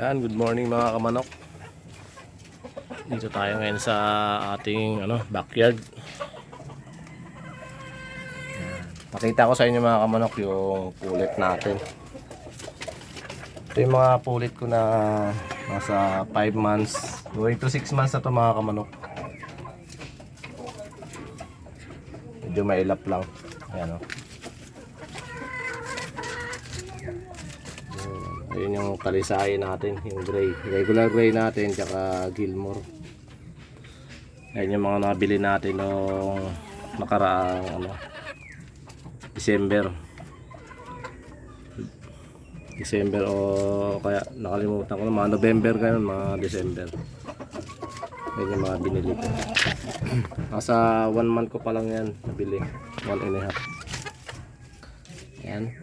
Yan, good morning mga kamanok. Dito tayo ngayon sa ating ano, backyard. Pakita ko sa inyo mga kamanok yung pulit natin. Ito yung mga pulit ko na nasa 5 months. Going to 6 months na to mga kamanok. Medyo mailap lang. Ayan o. Ayun yung kalisay natin, yung gray. Regular gray natin, tsaka Gilmore. Ayun yung mga nabili natin noong nakaraang ano, December. December o kaya nakalimutan ko na, mga November ganun, mga December. Ayun yung mga binili ko. Nasa one month ko pa lang yan nabili. One and a half. Yan.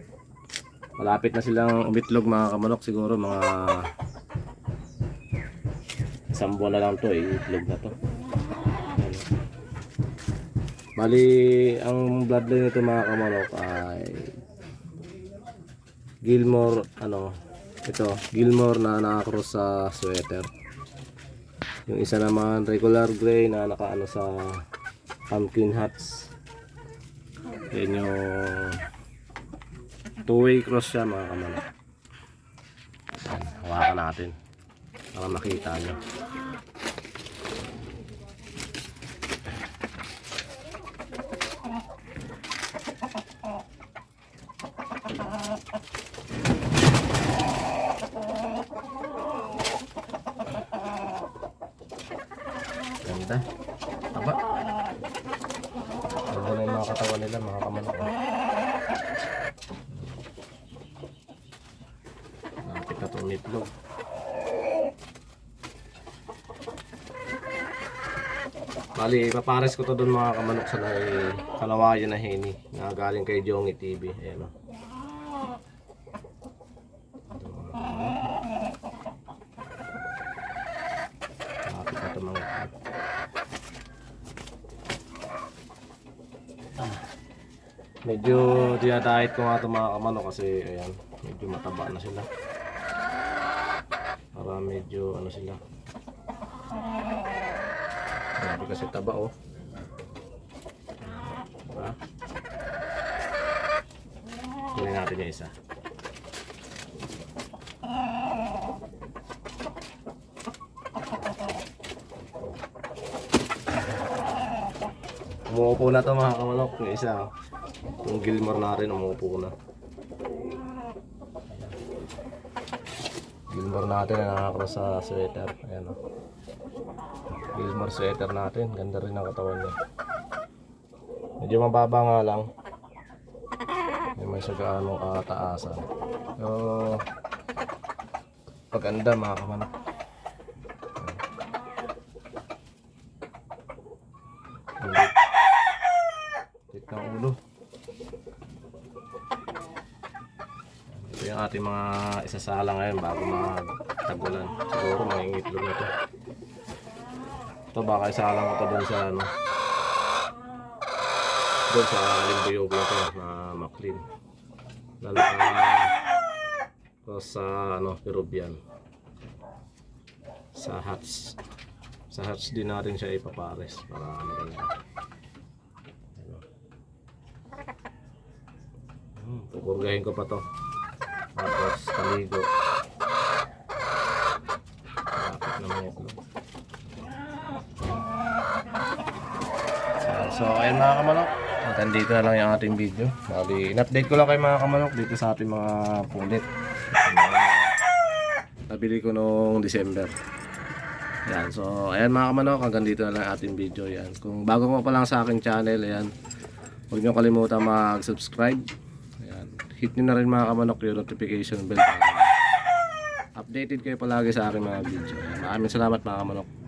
Malapit na silang umitlog mga kamanok siguro mga isang buwan na lang to eh, itlog na to. Bali, ang bloodline nito mga kamanok ay Gilmore, ano, ito, Gilmore na nakakross sa sweater. Yung isa naman regular gray na nakaano sa pumpkin hats. Yan yung two-way cross siya mga. Yan, hawakan natin para makita nyo. Ganda. Aba. Ganda na yung mga katawan nila mga kamanok. Lapit na itong itlog. Bali, papares ko to doon mga kamanok sa nai kalawayan na heni na galing kay Jongy TV. Ayan o. Lapit na dinadahit ko nga itong mga kamano kasi ayan, medyo mataba na sila. Para medyo ano sila. Grabe kasi taba oh. Diba? Kunin natin yung isa. Umuupo na to mga kamanok. Yung isa oh. Yung Gilmore natin umuupo na. Gilmore natin na nakakross sa sweater. Ayan o. Gilmore sweater natin. Ganda rin ang katawan niya. Medyo mababa nga lang. Hindi may siya gaano kataasan. So, paganda mga kamanok. Ito yung ating mga isasala ngayon bago magtagulan. Siguro mangingitlog na to. Ito baka isalang ko to doon sa ano. Doon sa Limboyogo na to na maklin. Lalaka to sa ano, Peruvian. Sa hats. Sa hats din natin siya ipapares para maganda. Hmm, pupurgahin ko pa to. Tapos kaligo. Lapit na mga itlog. So, ayun mga kamanok. Hanggang dito na lang yung ating video. Bali, in-update ko lang kay mga kamanok dito sa ating mga mga Nabili ko noong December. Yan, so ayan mga kamanok, hanggang dito na lang ang ating video. Yan. Kung bago mo pa lang sa aking channel, ayan, huwag niyo kalimutan mag-subscribe. Hit nyo na rin mga kamanok yung notification bell. Updated kayo palagi sa aking mga video. Maraming salamat mga kamanok.